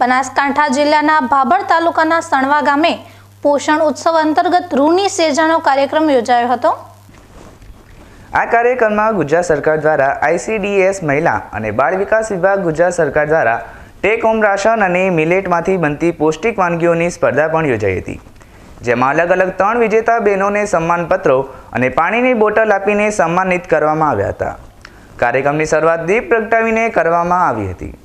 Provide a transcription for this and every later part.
બનાસકાંઠા જિલ્લાના ભાભર તાલુકાના સણવા ગામે પોષણ ઉત્સવ અંતર્ગત રૂની સેજાનો કાર્યક્રમ યોજાયો હતો. આ કાર્યક્રમમાં ગુજરાત સરકાર દ્વારા આઈસીડીએસ મહિલા અને બાળ વિકાસ વિભાગ ગુજરાત સરકાર દ્વારા ટેક હોમ રાશન અને મિલેટમાંથી બનતી પૌષ્ટિક વાનગીઓની સ્પર્ધા પણ યોજાઈ હતી. જેમાં અલગ અલગ ત્રણ વિજેતા બહેનોને સન્માનપત્રો અને પાણીની બોટલ આપીને સન્માનિત કરવામાં આવ્યા હતા. કાર્યક્રમની શરૂઆત દીપ પ્રગટાવીને કરવામાં આવી હતી.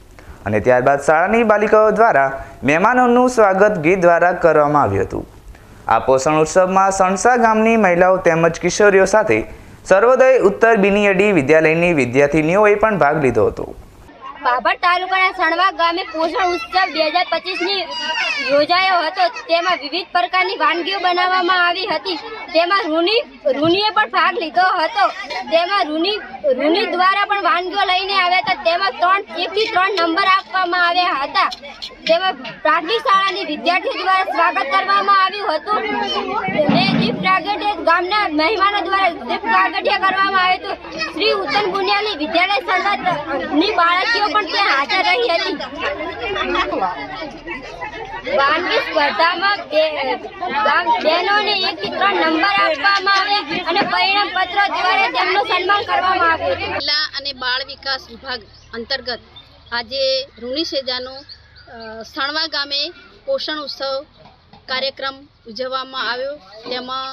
અને ત્યારબાદ શાળાની બાલિકાઓ દ્વારા મહેમાનોનું સ્વાગત ગીત દ્વારા કરવામાં આવ્યું હતું. આ પોષણ ઉત્સવમાં સણસા ગામની મહિલાઓ તેમજ કિશોરીઓ સાથે સર્વોદય ઉત્તર બિનિયડી વિદ્યાલયની વિદ્યાર્થીનીઓએ પણ ભાગ લીધો હતો. બાબર તાલુકાના સણવા ગામે પોષણ ઉત્સવ બે હજાર પચીસની યોજાયો હતો. તેમાં વિવિધ પ્રકારની વાનગીઓ બનાવવામાં આવી હતી. તેમાં રૂની, રૂનીએ પણ ભાગ લીધો હતો. તેમાં રૂની રૂની દ્વારા પણ વાનગીઓ લઈને તેમાં ત્રણ એકથી ત્રણ નંબર આપવામાં આવ્યા હતા. તેમાં પ્રાથમિક શાળાની વિદ્યાર્થીઓ દ્વારા સ્વાગત કરવામાં આવ્યું હતું. ને દીપ પ્રાગટ્ય ગામના મહેમાનો દ્વારા દીપ પ્રાગટ્ય કરવામાં આવ્યું હતું. શ્રી ઉત્તમ ગુનિયાલી વિદ્યાલય સંગતની બાળકીઓ પણ ત્યાં હાજર રહી હતી વાનગી સ્પર્ધામાં બહેનોને એક થી ત્રણ નંબર આપવામાં આવ્યા અને પરિણામ પત્ર દ્વારા તેમનું સન્માન કરવામાં આવ્યું મહિલા અને બાળ વિકાસ વિભાગ અંતર્ગત આજે ઋણી સેજાનો સણવા ગામે પોષણ ઉત્સવ કાર્યક્રમ ઉજવવામાં આવ્યો. તેમાં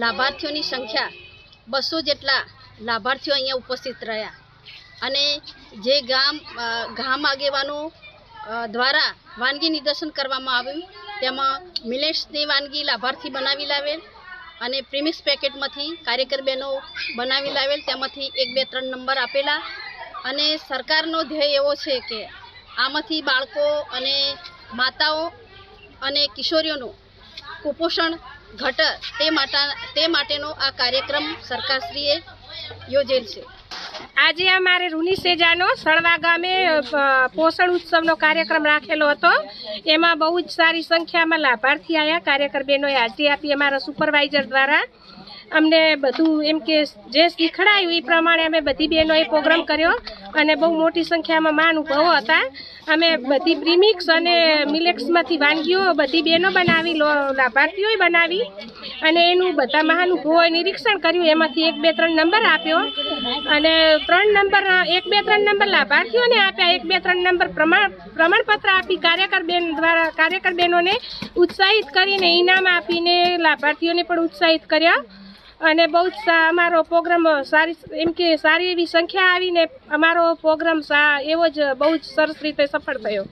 લાભાર્થીઓની સંખ્યા બસો જેટલા લાભાર્થીઓ અહીંયા ઉપસ્થિત રહ્યા. અને જે ગામ ગામ આગેવાનો દ્વારા વાનગી નિદર્શન કરવામાં આવ્યું તેમાં મિલેટ્સની વાનગી લાભાર્થી બનાવી લાવેલ અને પ્રીમિક્સ પેકેટમાંથી કાર્યકર બહેનો બનાવી લાવેલ. તેમાંથી એક, બે, ત્રણ નંબર આપેલા. અને સરકારનો ધ્યેય એવો છે કે આમાંથી બાળકો અને માતાઓ અને કિશોરીઓનું કુપોષણ ઘટે તે માટે, તે માટેનો આ કાર્યક્રમ સરકારશ્રીએ યોજેલ છે. આજે અમારે રૂની સેજાનો સળવા ગામે પોષણ ઉત્સવનો કાર્યક્રમ રાખેલો હતો. એમાં બહુ જ સારી સંખ્યામાં લાભાર્થી આવ્યા કાર્યકર બહેનોએ હાજરી આપી અમારા સુપરવાઇઝર દ્વારા. અમને બધું એમ કે જે શીખડાયું એ પ્રમાણે અમે બધી બહેનોએ પ્રોગ્રામ કર્યો અને બહુ મોટી સંખ્યામાં મહાનુભાવો હતા. અમે બધી પ્રીમિક્સ અને મિલેક્સમાંથી વાનગીઓ બધી બહેનો બનાવી લાભાર્થીઓએ બનાવી. અને એનું બધા મહાનુભવોએ નિરીક્ષણ કર્યું, એમાંથી એક બે ત્રણ નંબર આપ્યો. અને ત્રણ નંબર, એક બે ત્રણ નંબર લાભાર્થીઓને આપ્યા. એક બે ત્રણ નંબર પ્રમાણ, પ્રમાણપત્ર આપી કાર્યકર બેન દ્વારા, કાર્યકર બહેનોને ઉત્સાહિત કરીને ઇનામ આપીને લાભાર્થીઓને પણ ઉત્સાહિત કર્યા. અને બહુ જ અમારો પ્રોગ્રામ સારી, એમ કે સારી એવી સંખ્યા આવીને અમારો પ્રોગ્રામ એવો જ બહુ જ સરસ રીતે સફળ થયો.